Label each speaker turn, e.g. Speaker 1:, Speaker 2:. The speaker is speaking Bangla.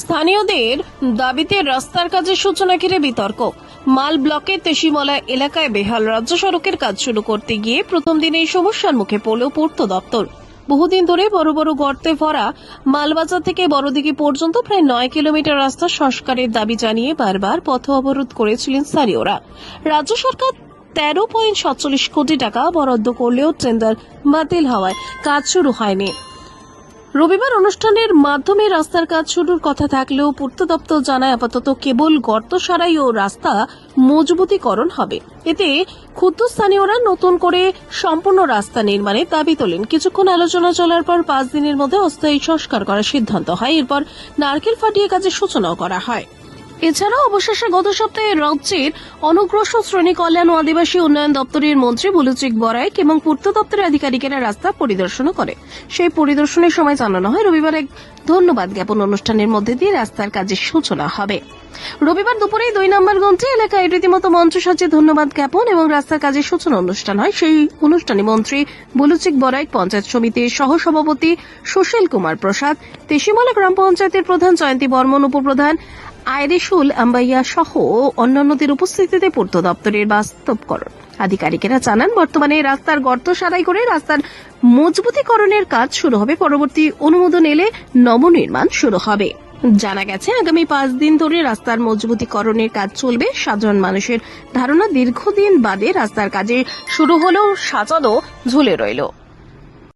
Speaker 1: স্থানীয়দের দাবিতে রাস্তার কাজের সূচনা ঘিরে বিতর্ক। মাল ব্লকের তেশিমলা এলাকায় বেহাল রাজ্য সড়কের কাজ শুরু করতে গিয়ে প্রথম দিনেই সমস্যার মুখে পড়ল পূর্ত দপ্তর। বহুদিন ধরে বড় বড় গর্তে ভরা মালবাজার থেকে বড়দিঘি পর্যন্ত প্রায় নয় কিলোমিটার রাস্তা সংস্কারের দাবি জানিয়ে বারবার পথ অবরোধ করেছিলেন স্থানীয়রা। রাজ্য সরকার তেরো পয়েন্ট সাতচল্লিশ কোটি টাকা বরাদ্দ করলেও টেন্ডার বাতিল হওয়ায় কাজ শুরু হয়নি। রবিবার অনুষ্ঠানের মাধ্যমে রাস্তার কাজ শুরুর কথা থাকলেও পূর্ত দপ্তর জানায় আপাতত কেবল গর্ত সারাই ও রাস্তা মজবুতিকরণ হবে। এতে ক্ষুদ্র স্থানীয়রা নতুন করে সম্পূর্ণ রাস্তা নির্মাণের দাবি তোলেন। কিছুক্ষণ আলোচনা চলার পর পাঁচ দিনের মধ্যে অস্থায়ী সংস্কার করার সিদ্ধান্ত হয়। এরপর নারকেল ফাটিয়ে কাজের সূচনাও করা হয়। এছাড়াও অবশেষে গত সপ্তাহে রাজ্যের অনুগ্রসর শ্রেণি কল্যাণ ও আদিবাসী উন্নয়ন দপ্তরের মন্ত্রী বুলুচিক বরাইক এবং পূর্ত দপ্তরের আধিকারিকেরা রাস্তা পরিদর্শনও করে। সেই পরিদর্শনের সময় জানানো হয়, রবিবার এক ধন্যবাদ জ্ঞাপন অনুষ্ঠানের মধ্যে দিয়ে রাস্তার কাজের সূচনা হবে। রবিবার দুপুরে দুই নম্বর গন্ত্রী এলাকায় রীতিমতো মঞ্চ সাজে ধন্যবাদ জ্ঞাপন এবং রাস্তার কাজের সূচনা অনুষ্ঠান হয়। সেই অনুষ্ঠানে মন্ত্রী বুলুচিক বরাইক, পঞ্চায়েত সমিতির সহসভাপতি সুশীল কুমার প্রসাদ, তেশিমালা গ্রাম পঞ্চায়েতের প্রধান জয়ন্তী বর্মন, উপপ্রধান আইরিশুল, আম্বাইয়া সহ অন্যান্যদের উপস্থিতিতে পূর্ত দপ্তরের বাস্তবকরণ। আধিকারিকেরা জানান, বর্তমানে রাস্তার গর্ত সারাই করে রাস্তার মজবুতিকরণের কাজ শুরু হবে। পরবর্তী অনুমোদন এলে নবনির্মাণ শুরু হবে। জানা গেছে, আগামী পাঁচ দিন ধরে রাস্তার মজবুতিকরণের কাজ চলবে। সাধারণ মানুষের ধারণা, দীর্ঘদিন বাদে রাস্তার কাজে শুরু হলেও সাজানো ঝুলে রইল।